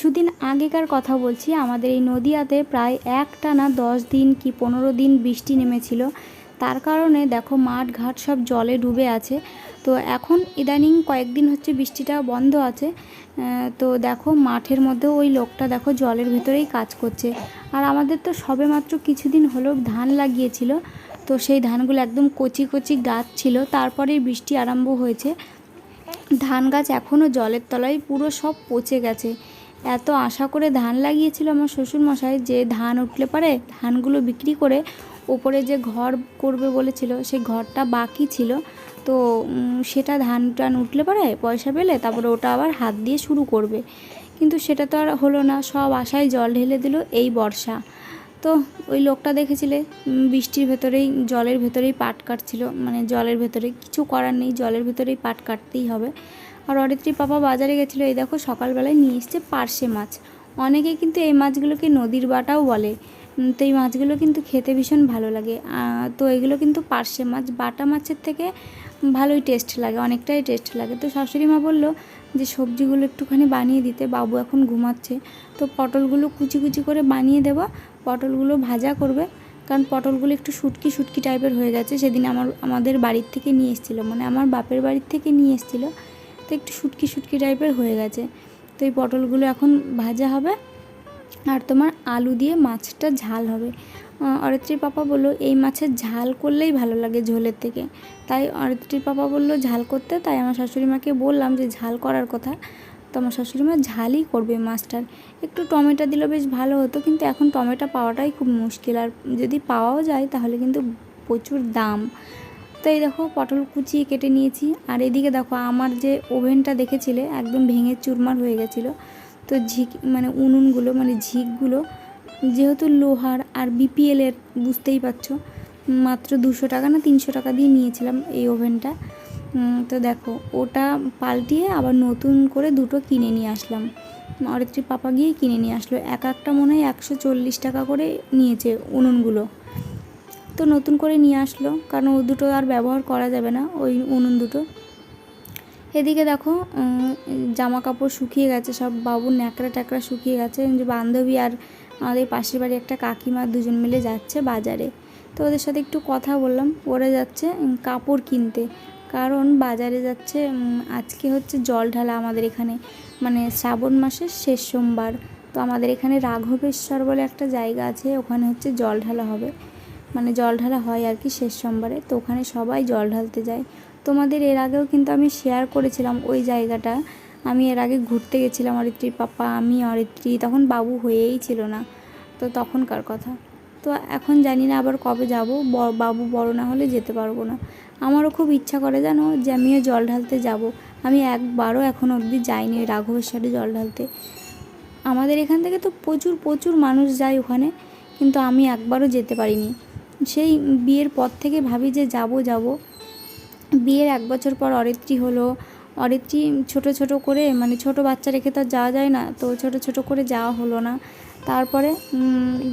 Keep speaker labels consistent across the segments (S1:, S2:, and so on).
S1: কিছুদিন আগেকার কথা বলছি, আমাদের এই নদিয়াতে প্রায় একটানা দশ দিন কি পনেরো দিন বৃষ্টি নেমেছিল। তার কারণে দেখো মাঠ ঘাট সব জলে ডুবে আছে। তো এখন ইদানিং কয়েকদিন হচ্ছে বৃষ্টিটা বন্ধ আছে। তো দেখো মাঠের মধ্যে ওই লোকটা দেখো জলের ভেতরেই কাজ করছে। আর আমাদের তো সবে মাত্র কিছুদিন হলো ধান লাগিয়েছিল। তো সেই ধানগুলো একদম কচি কচি গাছ ছিল। তারপরেই বৃষ্টি আরম্ভ হয়েছে। ধান গাছ এখনও জলের তলায় পুরো সব পচে গেছে। এত আশা করে ধান লাগিয়েছিল আমার শ্বশুরমশাই যে ধান উঠলে পারে ধানগুলো বিক্রি করে ওপরে যে ঘর করবে বলেছিল, সেই ঘরটা বাকি ছিল। তো সেটা ধান টান উঠলে পারে, পয়সা পেলে তারপরে ওটা আবার হাত দিয়ে শুরু করবে। কিন্তু সেটা তো আর হলো না, সব আশায় জল ঢেলে দিল এই বর্ষা। তো ওই লোকটা দেখেছিলে বৃষ্টির ভেতরেই, জলের ভেতরেই পাট কাটছিল মানে জলের ভেতরে কিছু করার নেই, জলের ভেতরেই পাট কাটতেই হবে। আর অরিত্রী পাপা বাজারে গেছিল, এই দেখো সকালবেলায় নিয়ে এসছে পার্শে মাছ। অনেকে কিন্তু এই মাছগুলোকে নদীর বাটাও বলে। তো এই মাছগুলো কিন্তু খেতে ভীষণ ভালো লাগে। তো এগুলো কিন্তু পার্শে মাছ। বাটা মাছের থেকে ভালোই টেস্ট লাগে, অনেকটাই টেস্ট লাগে। তো শাশুড়ি মা বলল যে, সবজিগুলো একটুখানি বানিয়ে দিতে, বাবু এখন ঘুমাচ্ছে। তো পটলগুলো কুচি কুচি করে বানিয়ে দেবো, পটলগুলো ভাজা করবে। কারণ পটলগুলো একটু শুটকি শুটকি টাইপের হয়ে গেছে। সেদিন আমার, আমাদের বাড়ির থেকে নিয়ে এসেছিল মানে আমার বাপের বাড়ির থেকে নিয়ে এসেছিল। তো একটু শুটকি শুটকি টাইপের হয়ে গেছে। তো এই পটলগুলো এখন ভাজা হবে আর তোমার আলু দিয়ে মাছটা ঝাল হবে। আহ, অরিত্রীর পাপা বলল এই মাছের ঝাল করলেই ভালো লাগে ঝোলের থেকে। তাই অরিত্রীর পাপা বলল ঝাল করতে? তাই আমার শাশুড়ি মাকে বললাম যে ঝাল করার কথা। তো আমার শাশুড়ি মা ঝালই করবে মাছটার। একটু টমেটো দিলে বেশ ভালো হতো কিন্তু এখন টমেটো পাওয়াটাই খুব মুশকিল। আর যদি পাওয়াও যায় তাহলে কিন্তু প্রচুর দাম। তো এই দেখো পটল কুচিয়ে কেটে নিয়েছি। আর এদিকে দেখো আমার যে ওভেনটা দেখেছিলে, একদম ভেঙে চুরমার হয়ে গেছিল। তো ঝিক মানে উনুনগুলো মানে ঝিকগুলো, যেহেতু লোহার আর বিপিএলের বুঝতেই পারছ, মাত্র দুশো টাকা না তিনশো টাকা দিয়ে নিয়েছিলাম এই ওভেনটা। তো দেখো, ওটা পাল্টিয়ে আবার নতুন করে দুটো কিনে নিয়ে আসলাম। অরিত্রী পাপা গিয়ে কিনে নিয়ে আসলো। এক একটা মনে হয় একশো চল্লিশ টাকা করে নিয়েছে উনুনগুলো। তো নতুন করে নিয়ে আসলো, কারণ ও দুটো আর ব্যবহার করা যাবে না, ওই উনুন দুটো। এদিকে দেখো জামা কাপড় শুকিয়ে গেছে, সব বাবুর ন্যাকড়া ট্যাকড়া শুকিয়ে গেছে। যে বান্ধবী আর আমাদের পাশের বাড়ি একটা কাকিমা দুজন মিলে যাচ্ছে বাজারে। তো ওদের সাথে একটু কথা বললাম, ওরা যাচ্ছে কাপড় কিনতে। কারণ বাজারে যাচ্ছে আজকে হচ্ছে জল ঢালা আমাদের এখানে। মানে শ্রাবণ মাসের শেষ সোমবার। তো আমাদের এখানে রাঘবেশ্বর বলে একটা জায়গা আছে, ওখানে হচ্ছে জল ঢালা হবে। মানে জল ঢালা হয় আর কি শেষ সোমবারে। তো ওখানে সবাই জল ঢালতে যায়। তোমাদের এর আগেও কিন্তু আমি শেয়ার করেছিলাম ওই জায়গাটা। আমি এর আগে ঘুরতে গেছিলাম অরিত্রীর পাপা, আমি, অরিত্রী, তখন বাবু হয়েই ছিল না। তো তখনকার কথা। তো এখন জানি না আবার কবে যাব। বাবু বড় না হলে যেতে পারব না। আমারও খুব ইচ্ছা করে জানো যে আমিও জল ঢালতে যাব। আমি একবারও এখন অবধি যাইনি ওই রাঘবেশ্বরে জল ঢালতে। আমাদের এখান থেকে তো প্রচুর প্রচুর মানুষ যায় ওখানে। কিন্তু আমি একবারও যেতে পারিনি। সেই বিয়ের পর থেকে ভাবি যে যাব যাব। বিয়ের এক বছর পর অরিত্রী হলো। অরিত্রী ছোট ছোট করে মানে ছোট বাচ্চা রেখে তো যাওয়া যায় না, তো ছোট ছোট করে যাওয়া হলো না। তারপরে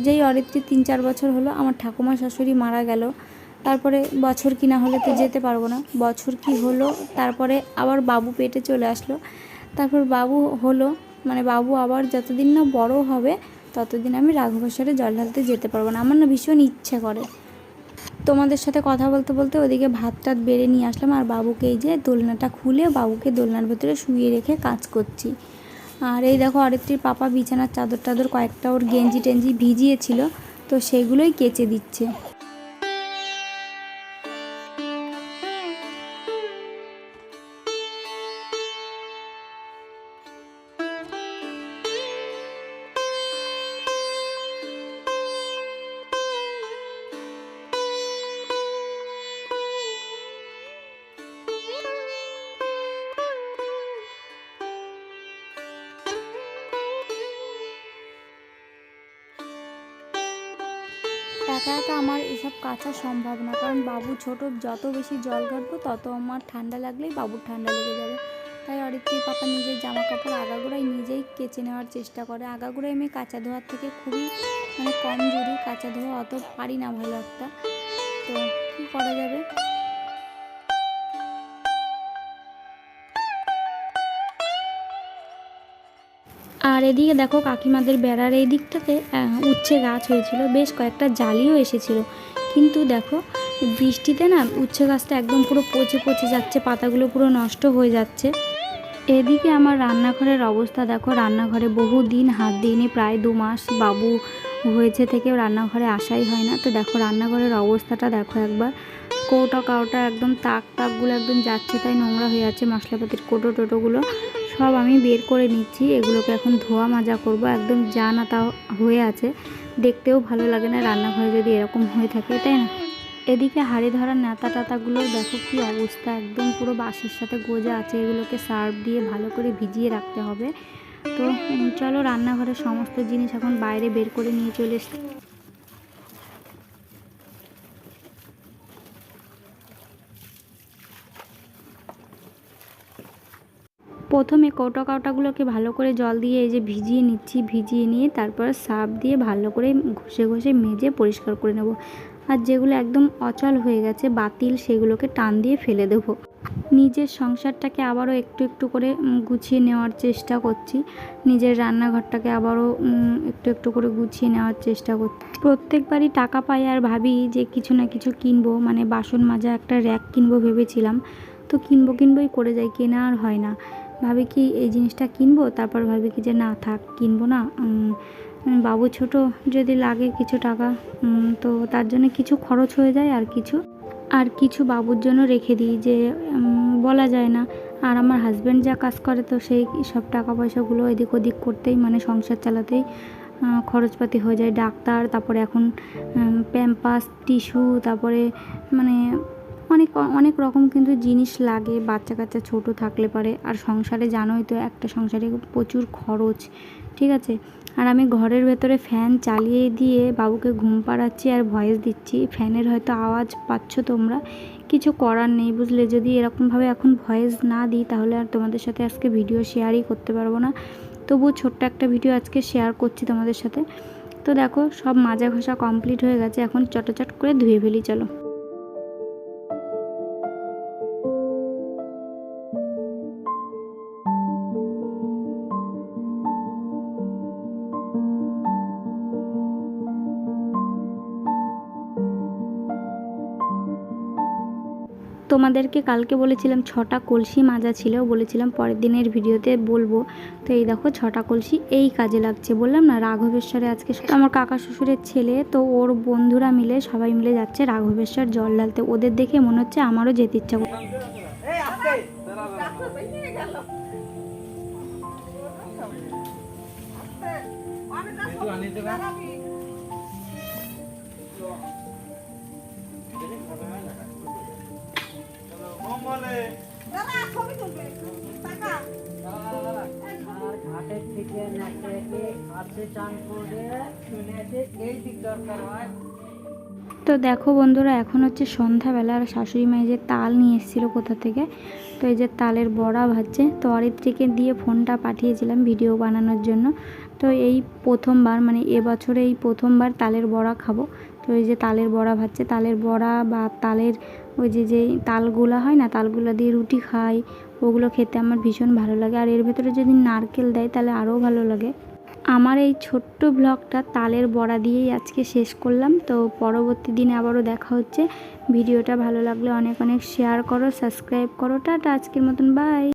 S1: যেই অরিত্রী তিন, চার বছর হলো, আমার ঠাকুমা শাশুড়ি মারা গেল। তারপরে বছর কি না হলে তো যেতে পারব না। বছর কি হলো, তারপরে আবার বাবু পেটে চলে আসলো। তারপর বাবু হলো মানে বাবু আবার যতদিন না বড় হবে ততদিন আমি রাঘবেশ্বরে জল ঢালতে যেতে পারব না। আমার না ভীষণ ইচ্ছে করে। তোমাদের সাথে কথা বলতে বলতে ওদিকে ভাত টাত বেড়ে নিয়ে আসলাম আর বাবুকে এই যে দোলনাটা খুলে বাবুকে দোলনার ভেতরে শুয়ে রেখে কাজ করছি। আর এই দেখো আরেকটির পাপা বিছানার চাদর টাদর কয়েকটা ওর গেঞ্জি টেঞ্জি ভিজিয়েছিল, তো সেগুলোই কেচে দিচ্ছে। একা একা আমার এসব কাঁচা সম্ভব না। কারণ বাবু ছোট, যত বেশি জল ঘাটবো, তত আমার ঠান্ডা লাগলেই বাবুর ঠান্ডা লেগে যাবে। তাই অরিত্রী পাপা নিজের জামা কাপড় আগাগোড়াই নিজেই কেচে নেওয়ার চেষ্টা করে। আগাগোড়াই আমি কাঁচা ধোয়ার থেকে খুবই মানে কম কাঁচা ধোয়া অত পারি না ভালো একটা। তো কী করা যাবে? আর এদিকে দেখো কাকিমাদের বেড়ার এই দিকটাতে উচ্ছে গাছ হয়েছিল, বেশ কয়েকটা জালিও এসেছিল। কিন্তু দেখো, বৃষ্টিতে না উচ্ছে গাছটা একদম পুরো পচে পচে যাচ্ছে, পাতাগুলো পুরো নষ্ট হয়ে যাচ্ছে। এদিকে আমার রান্নাঘরের অবস্থা দেখো, রান্নাঘরে বহু দিন হাত দিইনি, প্রায় দু মাস বাবু হয়েছে থেকে রান্নাঘরে আসাই হয় না। তো দেখো, রান্নাঘরের অবস্থাটা দেখো একবার। কৌটা কাউটা একদম তাক তাকগুলো একদম যাচ্ছে, তাই নোংরা হয়ে যাচ্ছে মশলাপাতির কোটো টোটোগুলো সব আমি বের করে নিচ্ছি। এগুলোকে এখন ধোয়া মাজা করব। একদম যা না তা হয়ে আছে। দেখতেও ভালো লাগে না রান্নাঘরে যদি এরকম হয়ে থাকে, তাই না? এদিকে হাড়ি ধরা নেতা টাতাগুলোর দেখো কি অবস্থা। একদম পুরো বাঁশের সাথে গোজা আছে। এগুলোকে সার্ফ দিয়ে ভালো করে ভিজিয়ে রাখতে হবে। তো চলো রান্নাঘরের সমস্ত জিনিস এখন বাইরে বের করে নিয়ে চলে এসছি প্রথমে কৌটো কাউটাগুলোকে ভালো করে জল দিয়ে এই যে ভিজিয়ে নিচ্ছি, ভিজিয়ে নিয়ে তারপর সার্ফ দিয়ে ভালো করে ঘষে ঘষে মেজে পরিষ্কার করে নেব। আর যেগুলো একদম অচল হয়ে গেছে, বাতিল, সেগুলোকে টান দিয়ে ফেলে দেবো। নিজের সংসারটাকে আবারও একটু একটু করে গুছিয়ে নেওয়ার চেষ্টা করছি। নিজের রান্নাঘরটাকে আবারও একটু একটু করে গুছিয়ে নেওয়ার চেষ্টা করছি প্রত্যেকবারই টাকা পাই আর ভাবি যে কিছু না কিছু কিনবো মানে বাসন মাজা একটা র্যাক কিনবো ভেবেছিলাম। তো কিনবো কিনবোই করে যাই, কেনা আর হয় না। ভাবি কি এই জিনিসটা কিনবো? তারপর ভাবি কি যে না, থাক, কিনবো না। বাবু ছোট, যদি লাগে কিছু টাকা তো তার জন্য কিছু খরচ হয়ে যায় আর কিছু। আর কিছু বাবুর জন্য রেখে দিই যে বলা যায় না। আর আমার হাজব্যান্ড যা কাজ করে তো সেই সব টাকা পয়সাগুলো এদিক ওদিক করতেই মানে সংসার চালাতেই খরচপাতি হয়ে যায়। ডাক্তার, তারপরে এখন প্যাম্পাস টিস্যু তারপরে মানে অনেক অনেক রকম কিন্তু জিনিস লাগে বাচ্চা কাচ্চা ছোট থাকলে পারে। আর সংসারে জানোই তো, একটা সংসারে প্রচুর খরচ, ঠিক আছে? আর আমি ঘরের ভেতরে ফ্যান চালিয়ে দিয়ে বাবুকে ঘুম পাড়াচ্ছি আর ভয়েস দিচ্ছি, ফ্যানের হয়তো আওয়াজ পাচ্ছ তোমরা। কিছু করার নেই বুঝলে, যদি এরকমভাবে এখন ভয়েস না দিই তাহলে আর তোমাদের সাথে আজকে ভিডিও শেয়ারই করতে পারব না। তবুও ছোট্ট একটা ভিডিও আজকে শেয়ার করছি তোমাদের সাথে। তো দেখো, সব মাজা ঘষা কমপ্লিট হয়ে গেছে, এখন চটাচট করে ধুয়ে ফেলি, চলো। তোমাদেরকে কালকে বলেছিলাম ছটা কলসি মাজা ছিল, বলেছিলাম পরের দিনের ভিডিওতে বলব। তো এই দেখো ছটা কলসি, এই কাজে লাগছে। বললাম না, রাঘবেশ্বরে আজকে আমার কাকা শ্বশুরের ছেলে, তো ওর বন্ধুরা মিলে, সবাই মিলে যাচ্ছে রাঘবেশ্বর জল ঢালতে। ওদের দেখে মনে হচ্ছে আমারও যেতে ইচ্ছা করছে
S2: আর
S1: তো দেখো বন্ধুরা, এখন হচ্ছে সন্ধ্যাবেলা আর শাশুড়ি মা এই যে তাল নিয়ে এসেছিল কোথা থেকে, তো এই যে তালের বড়া ভাজছে। তো অরিত্রীকে দিয়ে ফোনটা পাঠিয়েছিলাম ভিডিও বানানোর জন্য। তো এই প্রথমবার মানে এবছরে এই প্রথমবার তালের বড়া খাব। তো এই যে তালের বড়া ভাজছে, তালের বড়া বা তালের ওই যে যে তালগুলা হয় না, তালগুলা দিয়ে রুটি খাই, ওগুলো খেতে আমার ভীষণ ভালো লাগে। আর এর ভেতরে যদি নারকেল দেয় তাহলে আরও ভালো লাগে। আমার এই ছোট্ট ব্লগটা তালের বড়া দিয়েই আজকে শেষ করলাম। তো পরবর্তী দিনে আবারও দেখা হচ্ছে। ভিডিওটা ভালো লাগলে অনেক অনেক শেয়ার করো সাবস্ক্রাইব করো। টাটা, আজকের মতন বাই